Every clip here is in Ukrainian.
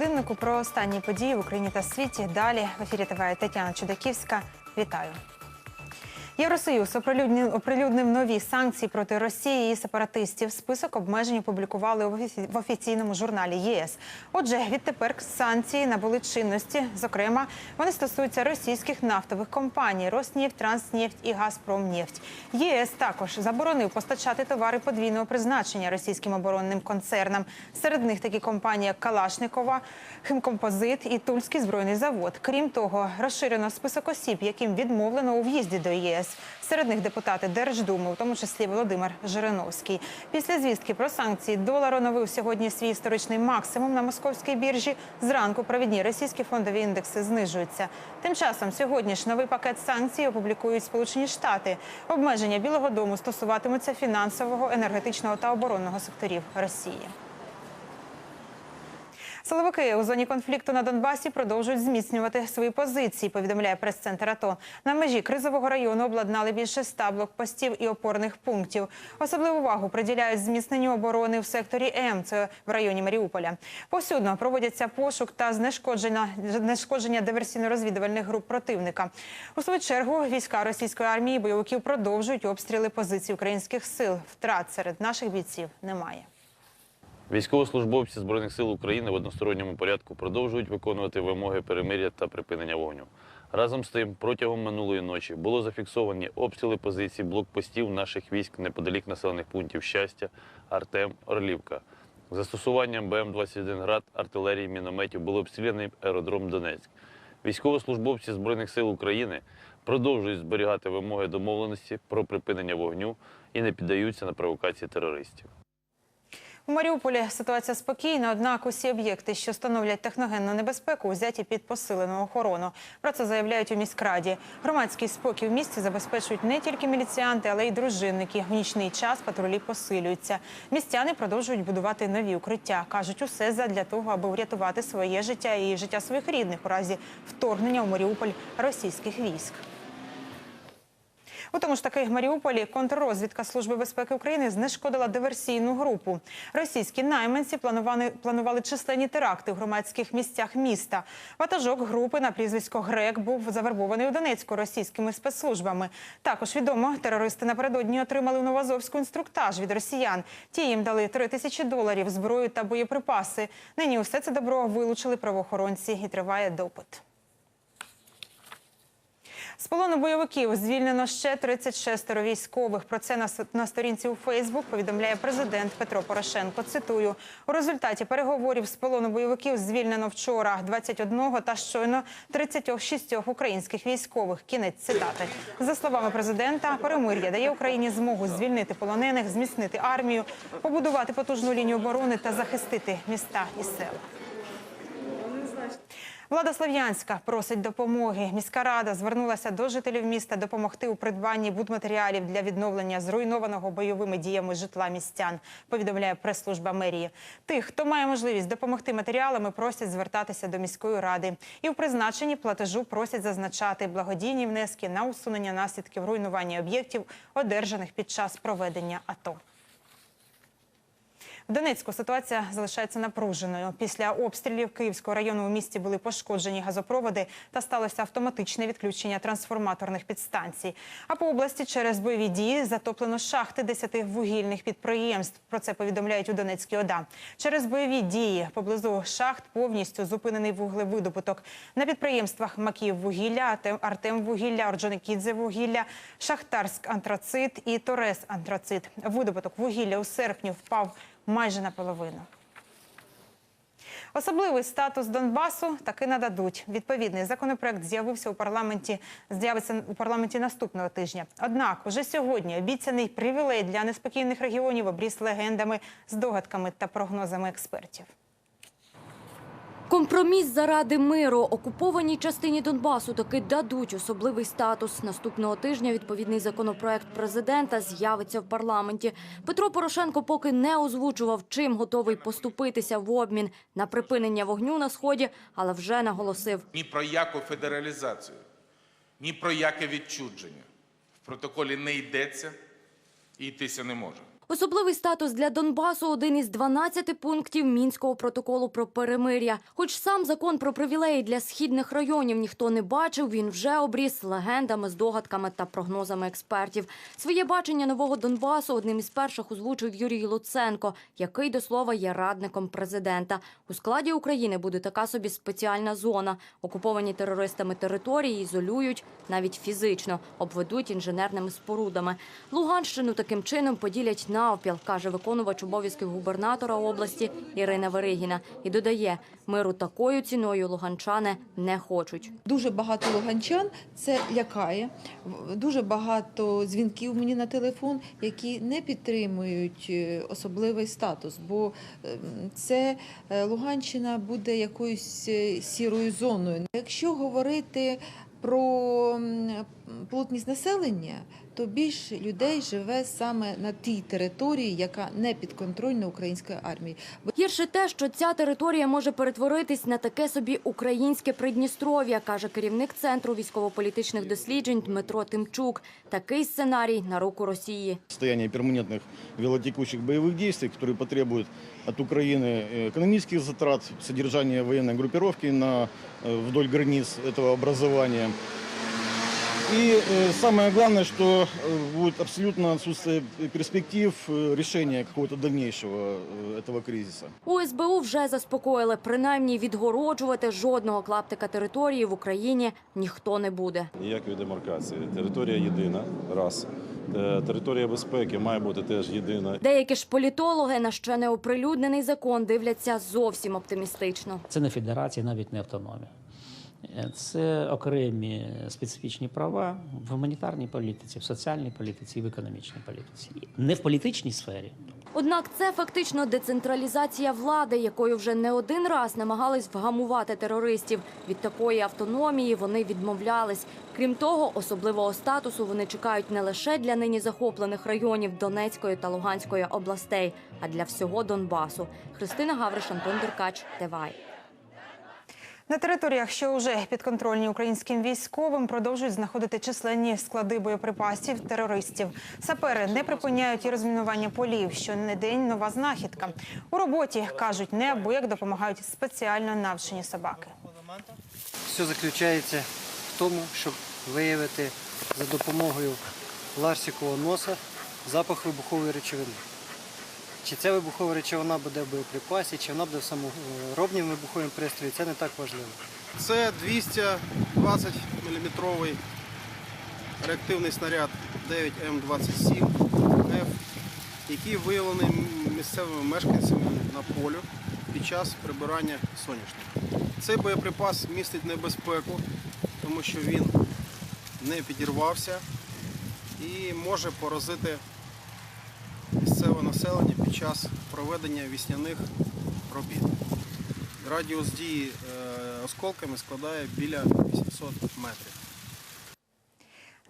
12 годиннику про останні події в Україні та світі. Далі в ефірі ТВ Тетяна Чудаківська. Вітаю. Євросоюз оприлюднив, оприлюднив нові санкції проти Росії і сепаратистів. Список обмежень опублікували в офі- в офіційному журналі ЄС. Отже, відтепер санкції набули чинності. Зокрема, вони стосуються російських нафтових компаній Роснефть, Транснефть і Газпромнефть. ЄС також заборонив постачати товари подвійного призначення російським оборонним концернам. Серед них такі компанії, як Калашникова, Химкомпозит і Тульський збройний завод. Крім того, розширено список осіб, яким відмовлено у в'їзді до ЄС. Серед них депутати Держдуми, у тому числі Володимир Жириновський. Після звістки про санкції долар оновив сьогодні свій історичний максимум на московській біржі. Зранку провідні російські фондові індекси знижуються. Тим часом сьогодні ж новий пакет санкцій опублікують Сполучені Штати. Обмеження Білого Дому стосуватимуться фінансового, енергетичного та оборонного секторів Росії. Силовики у зоні конфлікту на Донбасі продовжують зміцнювати свої позиції. Повідомляє прес-центр АТО. На межі кризового району обладнали більше ста блокпостів і опорних пунктів. Особливу увагу приділяють зміцненню оборони в секторі М, це в районі Маріуполя. Повсюдно проводяться пошук та знешкодження, знешкодження диверсійно-розвідувальних груп противника. У свою чергу війська російської армії бойовиків продовжують обстріли позицій українських сил. Втрат серед наших бійців немає. Військовослужбовці Збройних сил України в односторонньому порядку продовжують виконувати вимоги перемир'я та припинення вогню. Разом з тим, протягом минулої ночі було зафіксовані обстріли позицій блокпостів наших військ неподалік населених пунктів щастя, Артем, Орлівка. Застосуванням БМ-21 град, артилерії, мінометів було обстріляний аеродром Донецьк. Військовослужбовці Збройних сил України продовжують зберігати вимоги домовленості про припинення вогню і не піддаються на провокації терористів. У Маріуполі ситуація спокійна, однак усі об'єкти, що становлять техногенну небезпеку, взяті під посилену охорону. Про це заявляють у міськраді. Громадський спокій в місті забезпечують не тільки міліціянти, але й дружинники. В нічний час патрулі посилюються. Містяни продовжують будувати нові укриття. кажуть, усе задля того, аби врятувати своє життя і життя своїх рідних у разі вторгнення у Маріуполь російських військ. У тому ж таки Маріуполі контррозвідка Служби безпеки України знешкодила диверсійну групу. Російські найманці планували, планували численні теракти в громадських місцях міста. Ватажок групи на прізвисько Грек був завербований у Донецьку російськими спецслужбами. Також відомо, терористи напередодні отримали у Новозовську інструктаж від росіян. Ті їм дали 3 тисячі доларів, зброю та боєприпаси. Нині усе це добро вилучили правоохоронці і триває допит. З полону бойовиків звільнено ще 36 військових. Про це на, на сторінці у Фейсбук повідомляє президент Петро Порошенко. Цитую у результаті переговорів з полону бойовиків звільнено вчора 21 та щойно 36 українських військових. Кінець цитати за словами президента. Перемир'я дає Україні змогу звільнити полонених, зміцнити армію, побудувати потужну лінію оборони та захистити міста і села. Влада Слов'янська просить допомоги. Міська рада звернулася до жителів міста допомогти у придбанні будматеріалів для відновлення зруйнованого бойовими діями житла містян. Повідомляє прес-служба мерії. Тих, хто має можливість допомогти матеріалами, просять звертатися до міської ради. І в призначенні платежу просять зазначати благодійні внески на усунення наслідків руйнування об'єктів, одержаних під час проведення АТО. В Донецьку ситуація залишається напруженою. Після обстрілів Київського району у місті були пошкоджені газопроводи та сталося автоматичне відключення трансформаторних підстанцій. А по області через бойові дії затоплено шахти 10 вугільних підприємств. Про це повідомляють у Донецькій ОДА. Через бойові дії поблизу шахт повністю зупинений вуглевидобуток. На підприємствах Макіїв вугілля, Артем вугілля, Орджоникідзе вугілля, Шахтарськ антрацит і Торес антрацит. Видобуток вугілля у серпні впав майже наполовину. Особливий статус Донбасу таки нададуть. Відповідний законопроект з'явився у парламенті. З'явиться у парламенті наступного тижня. Однак, уже сьогодні обіцяний привілей для неспокійних регіонів обріс легендами, здогадками та прогнозами експертів. Компроміс заради миру окупованій частині Донбасу таки дадуть особливий статус. Наступного тижня відповідний законопроект президента з'явиться в парламенті. Петро Порошенко поки не озвучував, чим готовий поступитися в обмін на припинення вогню на сході, але вже наголосив. ні про яку федералізацію, ні про яке відчудження. В протоколі не йдеться і йтися не може. Особливий статус для Донбасу – один із 12 пунктів Мінського протоколу про перемир'я. Хоч сам закон про привілеї для східних районів ніхто не бачив, він вже обріс легендами, здогадками та прогнозами експертів. Своє бачення нового Донбасу одним із перших озвучив Юрій Луценко, який, до слова, є радником президента. У складі України буде така собі спеціальна зона. Окуповані терористами території ізолюють навіть фізично, обведуть інженерними спорудами. Луганщину таким чином поділять навпіл, каже виконувач обов'язків губернатора області Ірина Веригіна. І додає, миру такою ціною луганчани не хочуть. Дуже багато луганчан це лякає. Дуже багато дзвінків мені на телефон, які не підтримують е, особливий статус, бо ем, це е, Луганщина буде якоюсь е, сірою зоною. Якщо говорити про плотність населення, то більше людей живе саме на тій території, яка не підконтрольна української армії. Гірше те, що ця територія може перетворитись на таке собі українське Придністров'я, каже керівник центру військово-політичних досліджень Дмитро Тимчук. Такий сценарій на руку Росії. состояние перманентных велотекущих боевых действий, которые потребуют от Украины э, экономических затрат, содержания военной группировки на, э, вдоль границ этого образования. И э, самое главное, что э, будет абсолютно отсутствие перспектив э, решения какого-то дальнейшего э, этого кризиса. У СБУ вже заспокоїли, принаймні відгороджувати жодного клаптика території в Україні ніхто не буде. Ніякої демаркації. Територія єдина. Раз. Е, Територія безпеки має бути теж єдина. Деякі ж політологи на ще не оприлюднений закон дивляться зовсім оптимістично. Це не федерація, навіть не автономія. Е, Це окремі специфічні права в гуманітарній політиці, в соціальній політиці і в економічній політиці. Не в політичній сфері, Однак це фактично децентралізація влади, якою вже не один раз намагались вгамувати терористів. Від такої автономії вони відмовлялись. Крім того, особливого статусу вони чекають не лише для нині захоплених районів Донецької та Луганської областей, а для всього Донбасу. Христина Гавриш, Антон Деркач, Тевай. На територіях, що вже підконтрольні українським військовим, продовжують знаходити численні склади боєприпасів терористів. Сапери не припиняють і розмінування полів. що не день нова знахідка. У роботі кажуть, неабияк допомагають спеціально навчені собаки. Все заключається в тому, щоб виявити за допомогою ларсикового носа запах вибухової речовини. Чи ця вибухова речовина буде в боєприпасі, чи вона буде в саморобнім вибуховому пристрої, це не так важливо. Це 220 мм реактивний снаряд 9М27Ф, який виявлений місцевими мешканцями на полю під час прибирання соняшника. Цей боєприпас містить небезпеку, тому що він не підірвався і може поразити населення під час проведення вісняних робіт. Радіус дії е, осколками складає біля 800 метрів.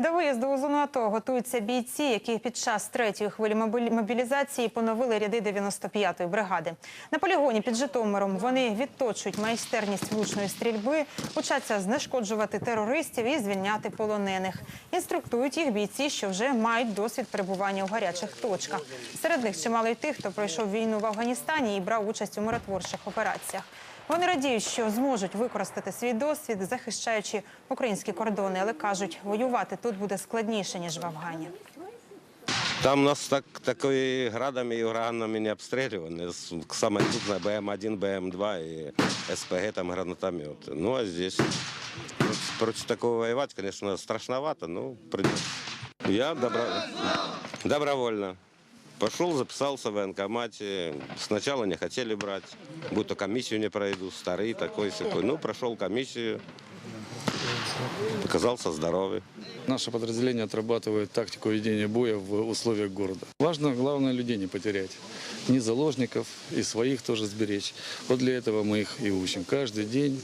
До виїзду у зону АТО готуються бійці, які під час третьої хвилі мобілізації поновили ряди 95-ї бригади. На полігоні під Житомиром вони відточують майстерність влучної стрільби, учаться знешкоджувати терористів і звільняти полонених. Інструктують їх бійці, що вже мають досвід перебування у гарячих точках. Серед них чимало й тих, хто пройшов війну в Афганістані і брав участь у миротворчих операціях. Вони радіють, що зможуть використати свій досвід, захищаючи українські кордони, але кажуть, воювати тут буде складніше ніж в Афгані. Там нас так, такої градами і ураганами не обстрілювали. Саме крупне БМ-1, БМ-2 і СПГ, там гранатомет. Ну, а здесь проти, такого воевать, конечно, страшновато, но придется. Я добро... добровольно. Пошел, записался в военкомате. Сначала не хотели брать, будто комиссию не пройду, старый такой сякой. Ну, прошел комиссию, оказался здоровый. Наше подразделение отрабатывает тактику ведения боя в условиях города. Важно, главное, людей не потерять. Ни заложников, и своих тоже сберечь. Вот для этого мы их и учим. Каждый день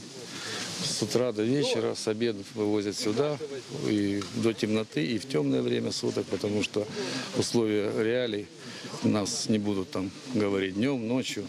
с утра до вечера, с обеда вывозят сюда, и до темноты, и в темное время суток, потому что условия реалий нас не будут там говорить днем, ночью.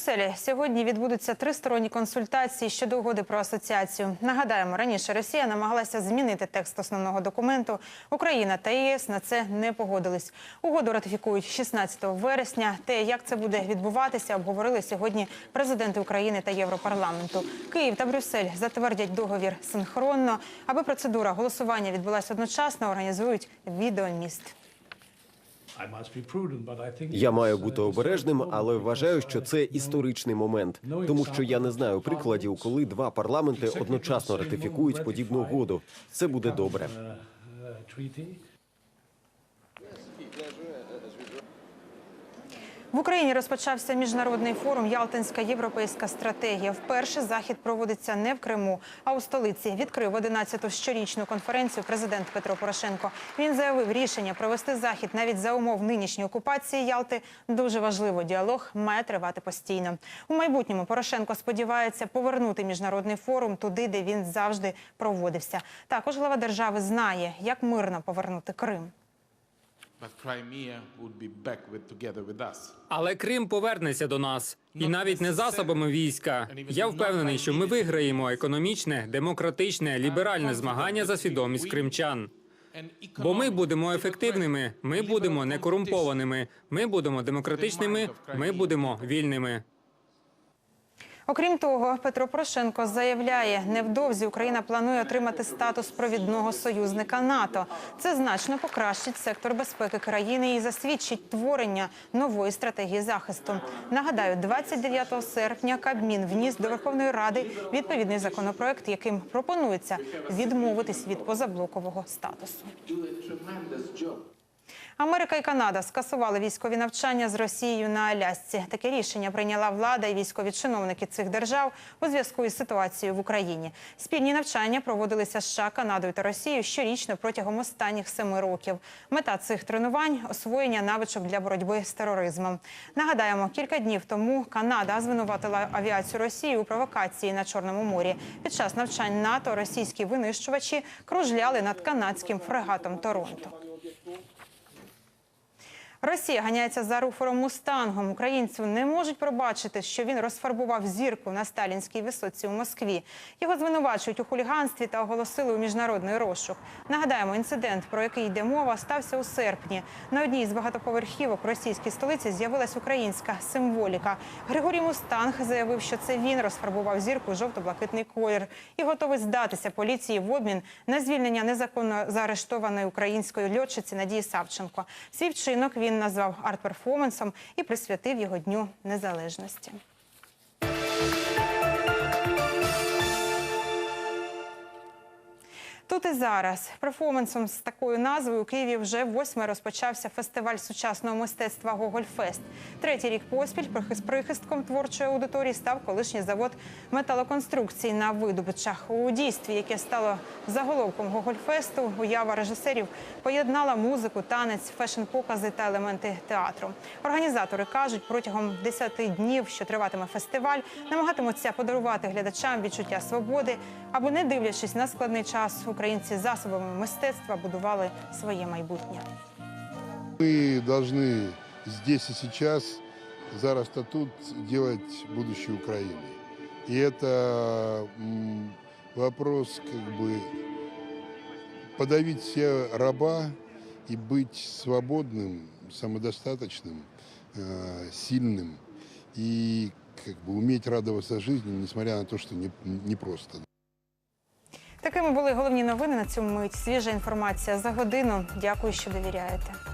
Брюсселі сьогодні відбудуться тристоронні консультації щодо угоди про асоціацію. Нагадаємо, раніше Росія намагалася змінити текст основного документу. Україна та ЄС на це не погодились. Угоду ратифікують 16 вересня. Те, як це буде відбуватися, обговорили сьогодні президенти України та Європарламенту. Київ та Брюссель затвердять договір синхронно. Аби процедура голосування відбулася одночасно, організують відеоміст. Я маю бути обережним, але вважаю, що це історичний момент, тому що я не знаю прикладів, коли два парламенти одночасно ратифікують подібну угоду. Це буде добре. В Україні розпочався міжнародний форум Ялтинська європейська стратегія. Вперше захід проводиться не в Криму, а у столиці. Відкрив 11-ту щорічну конференцію президент Петро Порошенко. Він заявив, рішення провести захід навіть за умов нинішньої окупації Ялти дуже важливо. Діалог має тривати постійно. У майбутньому Порошенко сподівається повернути міжнародний форум туди, де він завжди проводився. Також глава держави знає, як мирно повернути Крим. Але Крим повернеться до нас, і навіть не засобами війська. Я впевнений, що ми виграємо економічне, демократичне, ліберальне змагання за свідомість кримчан. Бо ми будемо ефективними, ми будемо некорумпованими, ми будемо демократичними, ми будемо вільними. Окрім того, Петро Порошенко заявляє, невдовзі Україна планує отримати статус провідного союзника НАТО. Це значно покращить сектор безпеки країни і засвідчить творення нової стратегії захисту. Нагадаю, 29 серпня Кабмін вніс до Верховної Ради відповідний законопроект, яким пропонується відмовитись від позаблокового статусу. Америка і Канада скасували військові навчання з Росією на Алясці. Таке рішення прийняла влада і військові чиновники цих держав у зв'язку із ситуацією в Україні. Спільні навчання проводилися США, Канадою та Росією щорічно протягом останніх семи років. Мета цих тренувань освоєння навичок для боротьби з тероризмом. Нагадаємо, кілька днів тому Канада звинуватила авіацію Росії у провокації на Чорному морі. Під час навчань НАТО російські винищувачі кружляли над канадським фрегатом Торонто. Росія ганяється за руфором Мустангом. Українцю не можуть пробачити, що він розфарбував зірку на сталінській висоці у Москві. Його звинувачують у хуліганстві та оголосили у міжнародний розшук. Нагадаємо, інцидент, про який йде мова, стався у серпні. На одній з багатоповерхівок російській столиці з'явилась українська символіка. Григорій Мустанг заявив, що це він розфарбував зірку жовто-блакитний колір і готовий здатися поліції в обмін на звільнення незаконно заарештованої української льотчиці Надії Савченко. Свій вчинок він назвав арт-перформансом і присвятив його дню незалежності. Тут і зараз перформансом з такою назвою у Києві вже восьме розпочався фестиваль сучасного мистецтва Гогольфест. Третій рік поспіль прихис- прихистком творчої аудиторії став колишній завод металоконструкцій на видобичах. У дійстві, яке стало заголовком Гогольфесту, уява режисерів поєднала музику, танець, фешн-покази та елементи театру. Організатори кажуть, протягом 10 днів, що триватиме фестиваль, намагатимуться подарувати глядачам відчуття свободи, аби не дивлячись на складний час, українці засобами мистецтва будували своє майбутнє. Мы должны здесь и сейчас, зараз-то тут, делать будущее Украины. И это м, вопрос как бы подавить все раба и быть свободным, самодостаточным, э, сильным и как бы уметь радоваться жизни, несмотря на то, что не, непросто. Такими були головні новини на цьому мить. Свіжа інформація за годину. Дякую, що довіряєте.